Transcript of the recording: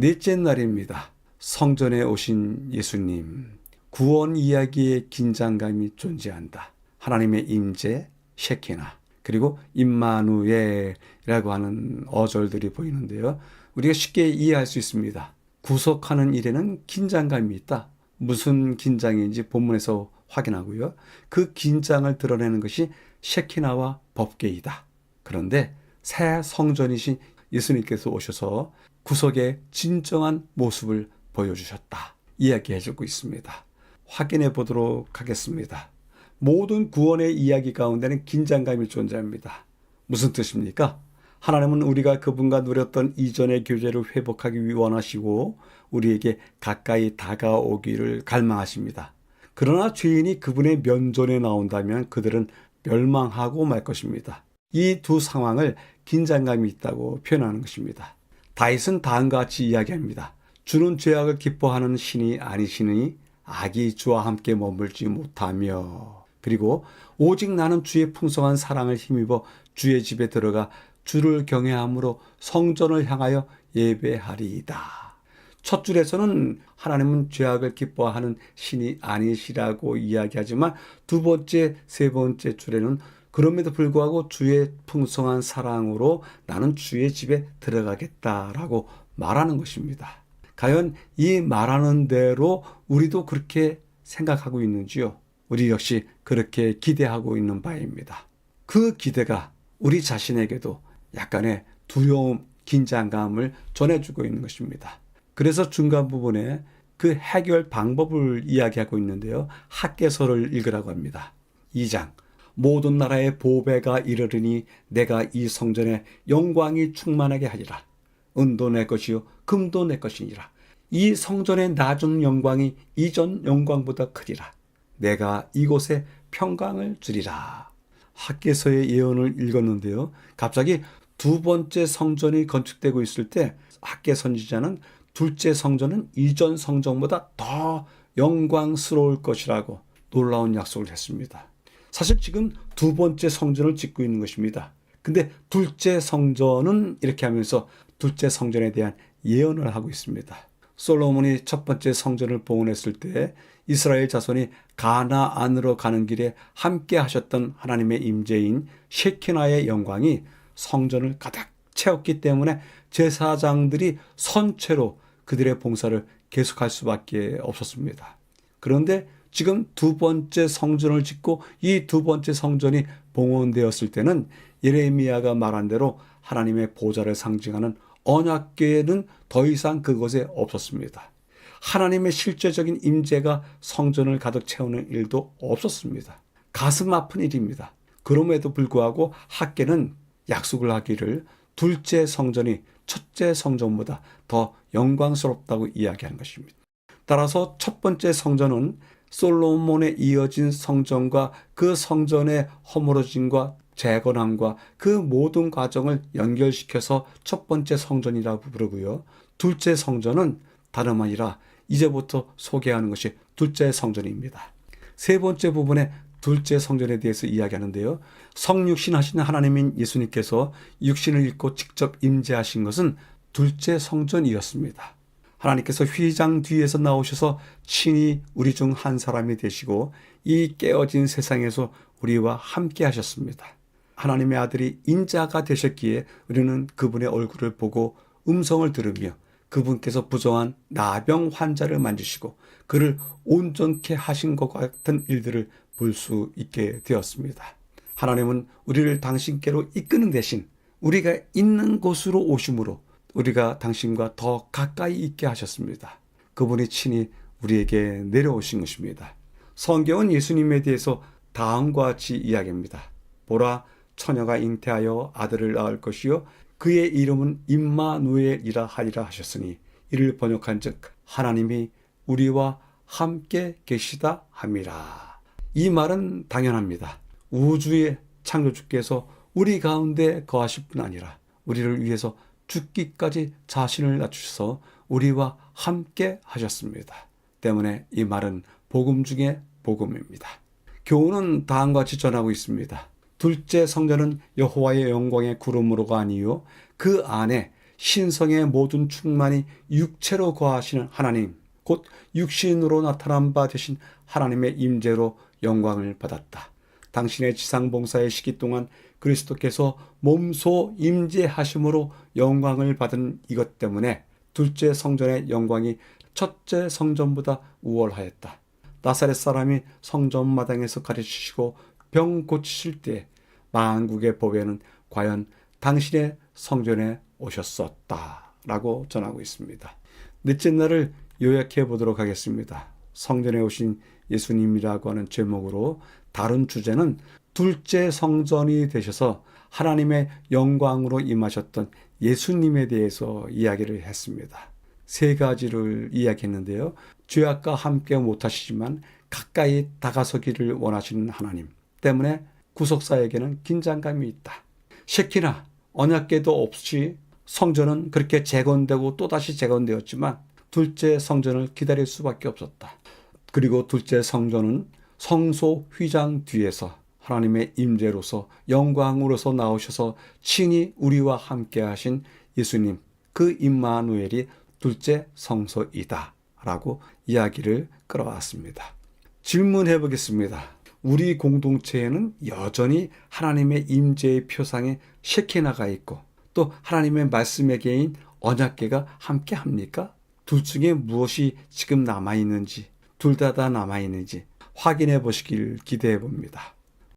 넷째 날입니다. 성전에 오신 예수님. 구원 이야기에 긴장감이 존재한다. 하나님의 임재, 셰키나, 그리고 임마누엘이라고 하는 어절들이 보이는데요. 우리가 쉽게 이해할 수 있습니다. 구속하는 일에는 긴장감이 있다. 무슨 긴장인지 본문에서 확인하고요. 그 긴장을 드러내는 것이 셰키나와 법계이다. 그런데 새 성전이신 예수님께서 오셔서 구속의 진정한 모습을 보여주셨다. 이야기해주고 있습니다. 확인해 보도록 하겠습니다. 모든 구원의 이야기 가운데는 긴장감이 존재합니다. 무슨 뜻입니까? 하나님은 우리가 그분과 누렸던 이전의 교제를 회복하기 원하시고 우리에게 가까이 다가오기를 갈망하십니다. 그러나 죄인이 그분의 면전에 나온다면 그들은 멸망하고 말 것입니다. 이 두 상황을 긴장감이 있다고 표현하는 것입니다. 다윗은 다음과 같이 이야기합니다. 주는 죄악을 기뻐하는 신이 아니시니 악이 주와 함께 머물지 못하며 그리고 오직 나는 주의 풍성한 사랑을 힘입어 주의 집에 들어가 주를 경외함으로 성전을 향하여 예배하리이다. 첫 줄에서는 하나님은 죄악을 기뻐하는 신이 아니시라고 이야기하지만 두 번째, 세 번째 줄에는 그럼에도 불구하고 주의 풍성한 사랑으로 나는 주의 집에 들어가겠다라고 말하는 것입니다. 과연 이 말하는 대로 우리도 그렇게 생각하고 있는지요? 우리 역시 그렇게 기대하고 있는 바입니다. 그 기대가 우리 자신에게도 약간의 두려움, 긴장감을 전해주고 있는 것입니다. 그래서 중간 부분에 그 해결 방법을 이야기하고 있는데요. 학계서를 읽으라고 합니다. 2장. 모든 나라의 보배가 이르르니 내가 이 성전에 영광이 충만하게 하리라. 은도 내 것이요 금도 내 것이니라. 이 성전의 낮은 영광이 이전 영광보다 크리라. 내가 이곳에 평강을 주리라. 학계서의 예언을 읽었는데요. 갑자기 두 번째 성전이 건축되고 있을 때 학계 선지자는 둘째 성전은 이전 성전보다 더 영광스러울 것이라고 놀라운 약속을 했습니다. 사실 지금 두 번째 성전을 짓고 있는 것입니다. 근데 둘째 성전은 이렇게 하면서 둘째 성전에 대한 예언을 하고 있습니다. 솔로몬이 첫 번째 성전을 봉헌했을 때 이스라엘 자손이 가나 안으로 가는 길에 함께 하셨던 하나님의 임재인 셰키나의 영광이 성전을 가득 채웠기 때문에 제사장들이 선체로 그들의 봉사를 계속할 수밖에 없었습니다. 그런데 지금 두 번째 성전을 짓고 이 두 번째 성전이 봉헌되었을 때는 예레미야가 말한 대로 하나님의 보좌를 상징하는 언약궤는 더 이상 그곳에 없었습니다. 하나님의 실제적인 임재가 성전을 가득 채우는 일도 없었습니다. 가슴 아픈 일입니다. 그럼에도 불구하고 학계는 약속을 하기를 둘째 성전이 첫째 성전보다 더 영광스럽다고 이야기하는 것입니다. 따라서 첫 번째 성전은 솔로몬에 이어진 성전과 그 성전의 허물어짐과 재건함과 그 모든 과정을 연결시켜서 첫 번째 성전이라고 부르고요. 둘째 성전은 다름 아니라 이제부터 소개하는 것이 둘째 성전입니다. 세 번째 부분에 둘째 성전에 대해서 이야기하는데요. 성육신 하신 하나님인 예수님께서 육신을 입고 직접 임재하신 것은 둘째 성전이었습니다. 하나님께서 휘장 뒤에서 나오셔서 친히 우리 중 한 사람이 되시고 이 깨어진 세상에서 우리와 함께 하셨습니다. 하나님의 아들이 인자가 되셨기에 우리는 그분의 얼굴을 보고 음성을 들으며 그분께서 부정한 나병 환자를 만지시고 그를 온전케 하신 것 같은 일들을 볼 수 있게 되었습니다. 하나님은 우리를 당신께로 이끄는 대신 우리가 있는 곳으로 오심으로 우리가 당신과 더 가까이 있게 하셨습니다. 그분이 친히 우리에게 내려오신 것입니다. 성경은 예수님에 대해서 다음과 같이 이야기합니다. 보라, 처녀가 잉태하여 아들을 낳을 것이요 그의 이름은 임마누엘이라 하리라 하셨으니 이를 번역한즉 하나님이 우리와 함께 계시다 함이라. 이 말은 당연합니다. 우주의 창조주께서 우리 가운데 거하실 뿐 아니라 우리를 위해서 죽기까지 자신을 낮추셔서 우리와 함께 하셨습니다. 때문에 이 말은 복음 중에 복음입니다. 교훈은 다음과 같이 전하고 있습니다. 둘째 성전은 여호와의 영광의 구름으로가 아니요 그 안에 신성의 모든 충만이 육체로 거하시는 하나님, 곧 육신으로 나타난 바 되신 하나님의 임재로 영광을 받았다. 당신의 지상 봉사의 시기 동안 그리스도께서 몸소 임재하심으로 영광을 받은 이것 때문에 둘째 성전의 영광이 첫째 성전보다 우월하였다. 나사렛 사람이 성전 마당에서 가르치시고 병 고치실 때 만국의 법에는 과연 당신의 성전에 오셨었다. 라고 전하고 있습니다. 넷째 날을 요약해 보도록 하겠습니다. 성전에 오신 예수님이라고 하는 제목으로 다른 주제는 둘째 성전이 되셔서 하나님의 영광으로 임하셨던 예수님에 대해서 이야기를 했습니다. 세 가지를 이야기했는데요. 죄악과 함께 못하시지만 가까이 다가서기를 원하시는 하나님 때문에 구속사에게는 긴장감이 있다. 쉐키나 언약계도 없이 성전은 그렇게 재건되고 또다시 재건되었지만 둘째 성전을 기다릴 수밖에 없었다. 그리고 둘째 성전은 성소 휘장 뒤에서 하나님의 임재로서 영광으로서 나오셔서 친히 우리와 함께 하신 예수님 그 임마누엘이 둘째 성소이다 라고 이야기를 끌어왔습니다. 질문해 보겠습니다. 우리 공동체에는 여전히 하나님의 임재의 표상에 셰케나가 있고 또 하나님의 말씀의 개인 언약계가 함께 합니까? 둘 중에 무엇이 지금 남아 있는지 둘 다 다 남아 있는지 확인해 보시길 기대해 봅니다.